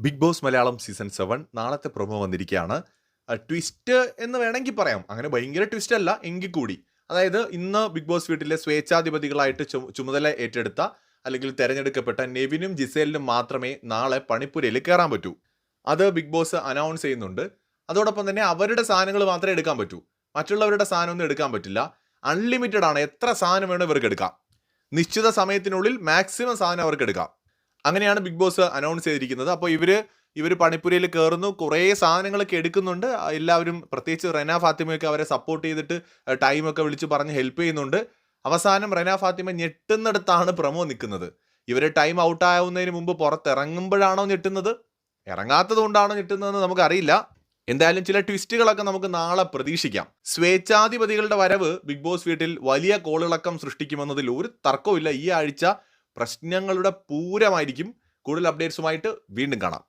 Big Boss Malayalam season seven നാളത്തെ promo വന്നിരിക്കുകയാണ്. Twist എന്ന് വേണമെങ്കിൽ പറയാം. അങ്ങനെ ഭയങ്കര ട്വിസ്റ്റ് അല്ല എങ്കിൽ കൂടി. അതായത് ഇന്ന് ബിഗ് ബോസ് വീട്ടിലെ സ്വേച്ഛാധിപതികളായിട്ട് ചുമതല ഏറ്റെടുത്ത അല്ലെങ്കിൽ തെരഞ്ഞെടുക്കപ്പെട്ട നെവിനും ജിസേലിനും മാത്രമേ നാളെ പണിപ്പുരയിൽ കയറാൻ പറ്റൂ. അത് ബിഗ് ബോസ് അനൗൺസ് ചെയ്യുന്നുണ്ട്. അതോടൊപ്പം തന്നെ അവരുടെ സാധനങ്ങൾ മാത്രമേ എടുക്കാൻ പറ്റൂ. മറ്റുള്ളവരുടെ സാധനമൊന്നും എടുക്കാൻ പറ്റില്ല. അൺലിമിറ്റഡ് ആണ് എത്ര സാധനം വേണോ ഇവർക്ക് എടുക്കാം. നിശ്ചിത സമയത്തിനുള്ളിൽ മാക്സിമം സാധനം അവർക്ക് എടുക്കാം. അങ്ങനെയാണ് ബിഗ് ബോസ് അനൗൺസ് ചെയ്തിരിക്കുന്നത്. അപ്പോൾ ഇവർ ഇവർ പണിപ്പുരയിൽ കയറുന്നു കുറേ സാധനങ്ങളൊക്കെ എടുക്കുന്നുണ്ട്. എല്ലാവരും പ്രത്യേകിച്ച് റെന ഫാത്തിമയൊക്കെ അവരെ സപ്പോർട്ട് ചെയ്തിട്ട് ടൈമൊക്കെ വിളിച്ച് പറഞ്ഞ് ഹെൽപ്പ് ചെയ്യുന്നുണ്ട്. അവസാനം റെന ഫാത്തിമ ഞെട്ടുന്നിടത്താണ് പ്രമോ നിൽക്കുന്നത്. ഇവർ ടൈം ഔട്ട് ആവുന്നതിന് മുമ്പ് പുറത്തിറങ്ങുമ്പോഴാണോ ഞെട്ടുന്നത്? ഇറങ്ങാത്തത് കൊണ്ടാണോ ഞെട്ടുന്നതെന്ന് നമുക്കറിയില്ല. എന്തായാലും ചില ട്വിസ്റ്റുകളൊക്കെ നമുക്ക് നാളെ പ്രതീക്ഷിക്കാം. സ്വേച്ഛാധിപതികളുടെ വരവ് ബിഗ് ബോസ് വീട്ടിൽ വലിയ കോളിളക്കം സൃഷ്ടിക്കുമെന്നതിൽ ഒരു തർക്കവും ഈ ആഴ്ച പ്രശ്നങ്ങളുടെ പൂരമായിരിക്കും കൂടുതൽ അപ്ഡേറ്റ്സുമായിട്ട് വീണ്ടും കാണാം.